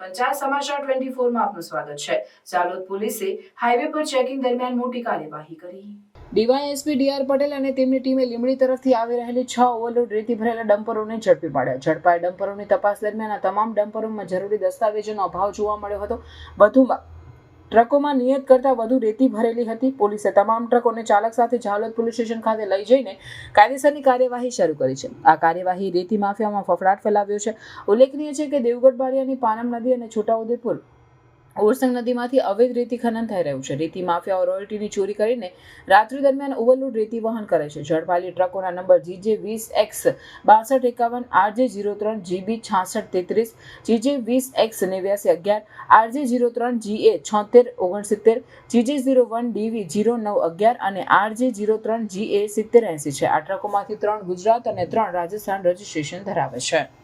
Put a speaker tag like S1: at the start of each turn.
S1: પંચાયત સમાચાર ટ્વેન્ટી ફોરમાં આપનું સ્વાગત છે. ઝાલોદ પોલીસે હાઈવે પર ચેકિંગ દરમિયાન મોટી કાર્યવાહી કરી. ડીવાયએસપી ડીઆર પટેલ અને તેમની ટીમે લીમડી તરફથી આવી રહેલી છ ઓવરલોડ રેતી ભરેલા ડમ્પરોને ઝડપી પાડ્યા. ઝડપાયેલ ડમ્પરોની તપાસ દરમિયાન આ તમામ ડમ્પરોમાં જરૂરી દસ્તાવેજોનો અભાવ જોવા મળ્યો હતો. વધુમાં ટ્રકોમાં નિયત કરતાં વધુ રેતી ભરેલી હતી. પોલીસે તમામ ટ્રકોને ચાલક સાથે ઝાલોદ પોલીસ સ્ટેશન ખાતે લઈ જઈને કાયદેસરની કાર્યવાહી શરૂ કરી છે. આ કાર્યવાહી રેતી માફિયામાં ફફડાટ ફેલાવ્યો છે. ઉલ્લેખનીય છે કે દેવગઢ બારિયાની પાનમ નદી અને છોટાઉદેપુર ઓરસંગ નદીમાંથી અવૈધ રેતી ખનન થઈ રહ્યું છે. રેતી માફિયાઓ રોયલ્ટીની ચોરી કરીને રાત્રિ દરમિયાન ઓવરલોડ રેતી વહન કરે છે. ઝડપાયેલી ટ્રકોના નંબર જીજે વીસ એક્સ બાસઠ એકાવન, આરજે જીરો ત્રણ, જીબી છાસઠ તેત્રીસ, જીજે વીસ એક્સ નેવ્યાસી અગિયાર, આરજે જીરો ત્રણ, જીએ છોતેર ઓગણસિત્તેર, GJ zero one, DV zero નવ અગિયાર અને આરજે જીરો ત્રણ, જીએ સિત્તેર એંસી છે. આ ટ્રકોમાંથી ત્રણ ગુજરાત અને ત્રણ રાજસ્થાન રજિસ્ટ્રેશન ધરાવે છે.